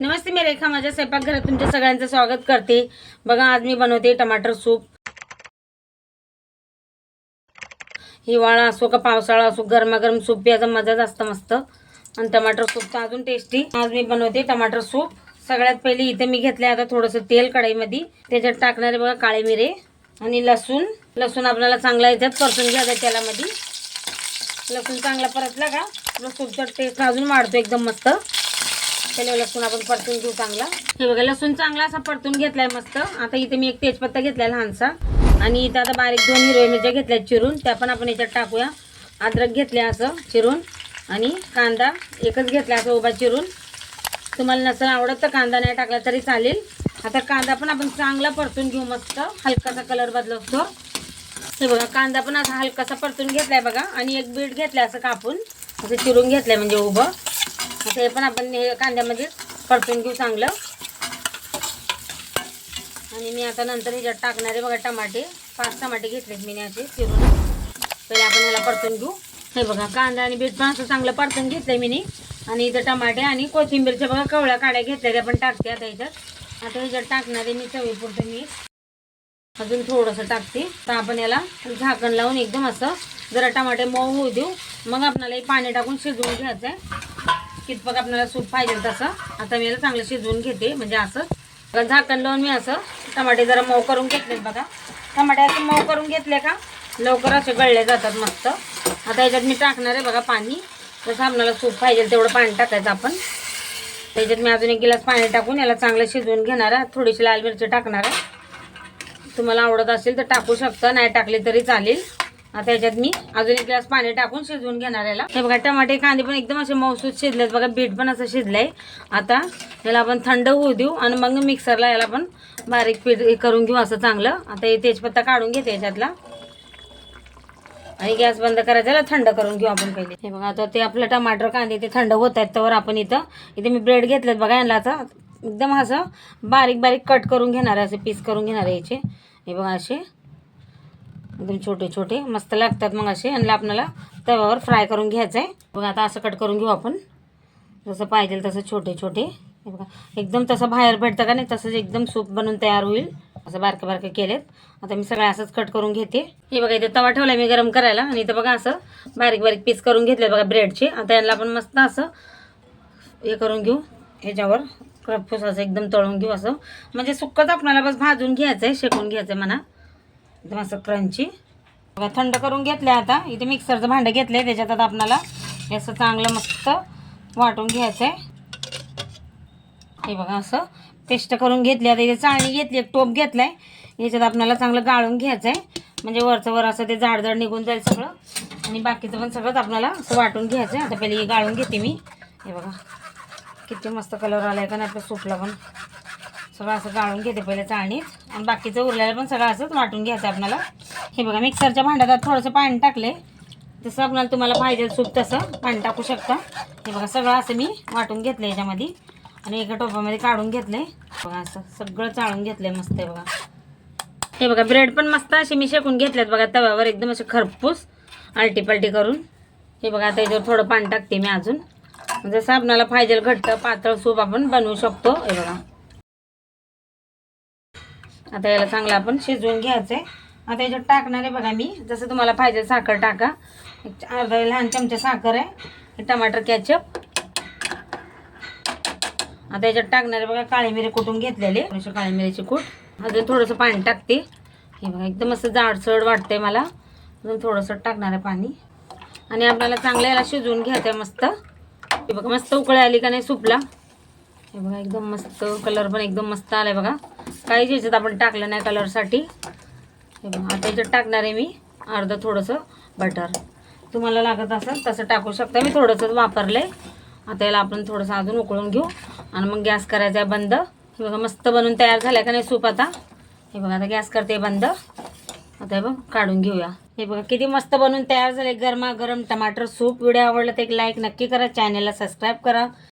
नमस्ते मी रेखा. माझ्या स्वयंपाकघरात तुमच्या सगळ्यांचं स्वागत करते. बघा आज मी बनवते टमाटर सूप. हिवाळा असो का पावसाळा असो गरमागरम सूप याचा मजाच असतं मस्त. आणि टमाटर सूप तर अजून टेस्टी आज मी बनवते टमाटर सूप. सगळ्यात पहिले इथे मी घेतले आता थोडंसं तेल कढईमध्ये. त्याच्यात टाकणारे बघा काळे मिरे आणि लसूण. लसूण आपल्याला चांगला याच्यात परतून घ्यायचा तेलामध्ये. लसूण चांगला परतला का? आपलं सूपचा टेस्ट अजून वाढतो एकदम मस्त. त्याला लसूण आपण परतून घेऊ चांगला. हे बघा लसूण चांगला असा परतून घेतलाय मस्त. आता इथे मी एक तेजपत्ता घेतलाय लहानसा. आणि इथं आता बारीक दोन हिरव्या मिरच्या घेतल्या चिरून. त्या पण आपण याच्यात टाकूया. अद्रक घेतल्या असं चिरून. आणि कांदा एकच घेतला असं उभा चिरून. तुम्हाला नसेल आवडत तर कांदा नाही टाकला तरी चालेल. आता कांदा पण आपण चांगला परतून घेऊ मस्त. हलकासा कलर बदलतो हे बघा कांदा पण असा हलकासा परतून घेतलाय बघा. आणि एक बीट घेतलाय असं कापून. असं चिरून घेतलंय म्हणजे उभं. आता हे पण आपण हे कांद्यामध्ये परतून घेऊ चांगलं. आणि मी आता नंतर ह्याच्यात टाकणारे बघा टमाटे. पाच टमाटे घेतलेत मी असे चिरून. पहिले आपण ह्याला परतून घेऊ. हे बघा कांदा आणि बीट पण असं चांगलं परतून घेतलंय मी आणि इथं टमाटे आणि कोथिंबीरच्या बघा कवळ्या काड्या घेतल्या त्या पण टाकते आता ह्याच्यात आता ह्याच्यात टाकणारे मी चवीपुरतं मी अजून थोडंसं टाकते. तर आपण याला झाकण लावून एकदम असं जरा टमाटे मऊ होऊ देऊ. मग आपल्याला हे पाणी टाकून शिजवून घ्यायचं आहे कितपक आपल्याला सूप पाहिजे तसं आता मी याला चांगलं शिजवून घेते म्हणजे असं. झाकण लावून मी असं टमाटे जरा मऊ करून घेतले बघा. टमाटे असं मऊ करून घेतले का लवकर असे गळले जातात मस्त. आता याच्यात मी टाकणार आहे बघा पाणी. जसं आपल्याला सूप पाहिजे तेवढं पाणी टाकायचं आपण. त्याच्यात मी अजून एक गिलास पाणी टाकून याला चांगलं शिजवून घेणार आहे. थोडीशी लाल मिरची टाकणार आहे. तुम्हाला आवडत असेल तर टाकू शकता नाही टाकले तरी चालेल. आता याच्यात मी अजून एक ग्लास पाणी टाकून शिजवून घेणार याला. हे बघा टमाटे कांदे पण एकदम असे मौसूद शिजलेत. बघा बीट पण असं शिजलंय. आता याला आपण थंड होऊ देऊ आणि मग मिक्सरला याला आपण बारीक पीठ करून घेऊ असं चांगलं. आता हे तेजपत्ता काढून घेते याच्यातला आणि गॅस बंद करायचा याला थंड करून घेऊ आपण पहिले. हे बघा आता ते आपलं टमाटर कांदे ते थंड होत आहेत तर आपण इथं इथे मी ब्रेड घेतलेत बघा यांना आता एकदम असं बारीक बारीक कट करून घेणार आहे असे पीस करून घेणार आहे याचे. हे बघा असे एकदम छोटे छोटे मस्त लागतात मग असे. आणि आपल्याला तव्यावर फ्राय करून घ्यायचं आहे बघा आता असं कट करून घेऊ आपण. जसं पाहिजे तसं छोटे छोटे. बघा एकदम तसं बाहेर भेटतं का नाही तसंच एकदम सूप बनून तयार होईल. असं बारके बारके केलेत. आता मी सगळं असंच कट करून घेते. हे बघा इथे तवा ठेवला मी गरम करायला. आणि इथं बघा असं बारीक बारीक पीस करून घेतले बघा ब्रेडचे आता यांना आपण मस्त असं हे करून घेऊ. ह्याच्यावर क्रपफूस असं एकदम तळून घेऊ असं. म्हणजे सुक्कच आपल्याला बस भाजून घ्यायचं आहे शेकून घ्यायचं आहे म्हणा. एकदम असं क्रंची बघा थंड करून घेतलं आता. इथे मिक्सरचं भांडं घेतलं आहे त्याच्यात आता आपल्याला हे असं चांगलं मस्त वाटून घ्यायचं आहे हे बघा असं पेस्ट करून घेतली आता इथे चाळणी घेतली एक टोप घेतला आहे याच्यात आपल्याला चांगलं गाळून घ्यायचं आहे म्हणजे वरचं वर असं ते जाड निघून जाईल सगळं. आणि बाकीचं पण सगळंच आपल्याला असं वाटून घ्यायचं आहे आता पहिले गाळून घेते मी. हे बघा किती मस्त कलर आला आहे का नाही आपल्या सूपला पण. सगळं असं गाळून घेते पहिले चाळणीत आणि बाकीचं उरलेलं पण सगळं असंच वाटून घ्यायचं आपल्याला. हे बघा मिक्सरच्या भांड्यात आता थोडंसं पाणी टाकले जसं आपल्याला तुम्हाला पाहिजे सूप तसं पाणी टाकू शकता. हे बघा सगळं असं मी वाटून घेतलं याच्यामध्ये. आणि एका टोपामध्ये काढून घेतलंय. बघा असं सगळं चाळून घेतलंय मस्त आहे बघा. हे बघा ब्रेड पण मस्त असे मी शेकून घेतलेत बघा तव्यावर एकदम असे खरपूस आलटी करून. हे बघा आता याच्यावर थोडं पाणी टाकते मी अजून. जसं आपल्याला पाहिजे घट्ट पातळ सूप आपण बनवू शकतो हे बघा. आता याला चांगलं आपण शिजवून घ्यायचं आहे आता याच्यात टाकणार आहे बघा मी. जसं तुम्हाला पाहिजे साखर टाका. एक अर्धा लहान चमचा साखर आहे. टमाटर कॅचअप आता याच्यात टाकणार आहे बघा काळी मिरी कुटून घेतलेले. थोडीशी काळी मिरीची कूट. अजून थोडंसं पाणी टाकते. हे बघा एकदम असं जाडसड वाटतंय मला. अजून थोडंसं टाकणार आहे पाणी. आणि आपल्याला चांगलं याला शिजवून घ्यायचं आहे मस्त. हे बघा मस्त उकळी आली का नाही सुपला. हे बघा एकदम मस्त कलर पण एकदम मस्त आलाय बघा. काहीच याच्यात आपण टाकलं नाही कलरसाठी हे बघा आता याच्यात टाकणार आहे मी अर्धं थोडंसं बटर तुम्हाला लागत असेल तसं टाकू शकता. मी थोडंसंच वापरलं आहे आता याला आपण थोडंसं अजून उकळून घेऊ. आणि मग गॅस करायचा आहे बंद. हे बघा मस्त बनून तयार झालं का नाही सूप आता? हे बघा आता गॅस करते बंद. आता हे बघ काढून घेऊया. हे बघा किती मस्त बनून तयार झाले गरमा गरम टमाटर सूप. व्हिडिओ आवडला तर एक लाईक नक्की करा. चॅनलला सबस्क्राईब करा.